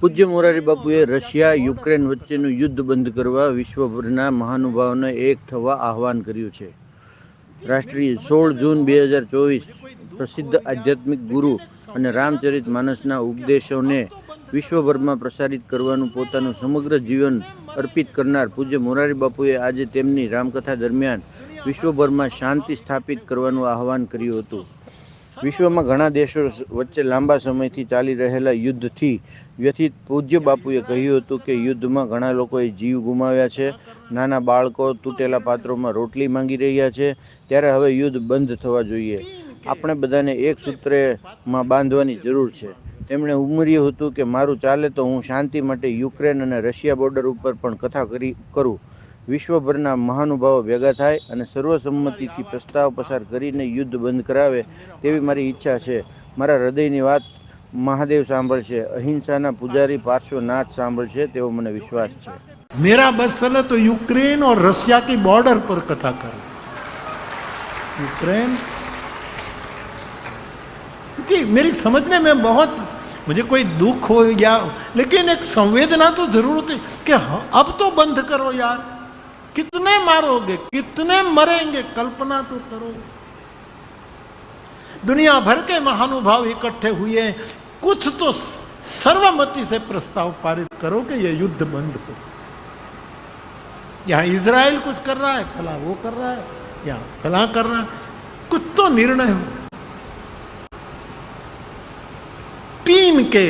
પૂજ્ય મોરારી બાપુએ Russia, Ukraine વચ્ચેનું યુદ્ધ બંધ કરવા વિશ્વભરના મહાનુભાવોને એક થવા આહવાન કર્યું છે. રાષ્ટ્રીય સોળ જૂન બે હજાર ચોવીસ પ્રસિદ્ધ આધ્યાત્મિક ગુરુ અને રામચરિત માનસના ઉપદેશોને વિશ્વભરમાં પ્રસારિત કરવાનું પોતાનું સમગ્ર જીવન અર્પિત કરનાર પૂજ્ય મોરારી બાપુએ આજે તેમની રામકથા દરમિયાન વિશ્વભરમાં શાંતિ સ્થાપિત કરવાનું આહવાન કર્યું હતું. વિશ્વમાં ઘણા દેશો વચ્ચે લાંબા સમયથી ચાલી રહેલા યુદ્ધથી વ્યથિત પૂજ્ય બાપુએ કહ્યું હતું કે યુદ્ધમાં ઘણા લોકોએ જીવ ગુમાવ્યા છે. નાના બાળકો તૂટેલા પાત્રોમાં રોટલી માંગી રહ્યા છે. ત્યારે હવે યુદ્ધ બંધ થવા જોઈએ. આપણે બધાને એક સૂત્રમાં બાંધવાની જરૂર છે. તેમણે ઉમેર્યું હતું કે મારું ચાલે તો હું શાંતિ માટે યુક્રેન અને રશિયા બોર્ડર ઉપર પણ કથા કરી કરું. વિશ્વભરના મહાનુભાવો ભેગા થાય અને સર્વસંમતિથી પ્રસ્તાવ પસાર કરીને યુદ્ધ બંધ કરાવે તેવી મારી ઈચ્છા છે મારા હૃદયની વાત મહાદેવ સાંભળશે અહિંસાના પૂજારી પાર્શ્વનાથ સાંભળશે તેવો મને વિશ્વાસ છે मेरा बस चले तो यूक्रेन और रशिया की बॉर्डर पर कथा करो यूक्रेन क्योंकि मेरी समझने में बहुत मुझे कोई दुख हो या लेकिन एक संवेदना तो जरूर होती कि हाँ, अब तो बंद करो यार कितने मारोगे, कितने मरेंगे, कल्पना तो करो। दुनिया भर के महानुभाव इकट्ठे हुए, कुछ तो सर्वमति से प्रस्ताव पारित करो कि यह युद्ध बंद हो। यहाँ इज़राइल कुछ कर रहा है, फला वो कर रहा है, यहाँ फला कर रहा है। कुछ तो निर्णय हो। टीन के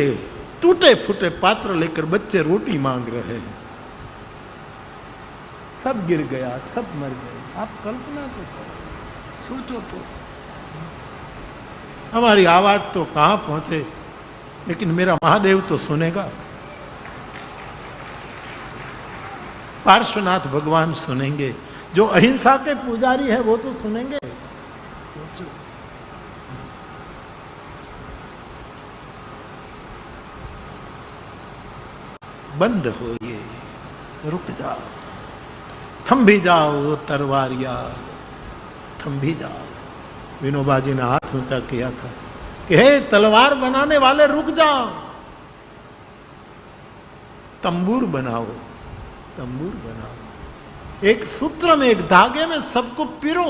टूटे फूटे पात्र लेकर बच्चे रोटी मांग रहे हैं। सब गिर गया, सब मर गए। आप कल्पना तो करो। सोचो तो। हमारी आवाज़ तो कहाँ पहुँचे, लेकिन मेरा महादेव तो सुनेगा। पार्श्वनाथ भगवान सुनेंगे। जो अहिंसा के पुजारी है, वो तो सुनेंगे। सोचो। बंद हो ये। रुक जाओ। थम भी जाओ वो तरवारिया थम भी जाओ विनोबा जी ने हाथ ऊंचा किया था कि हे तलवार बनाने वाले रुक जाओ तंबूर बनाओ तंबूर बनाओ एक सूत्र में एक धागे में सबको पिरो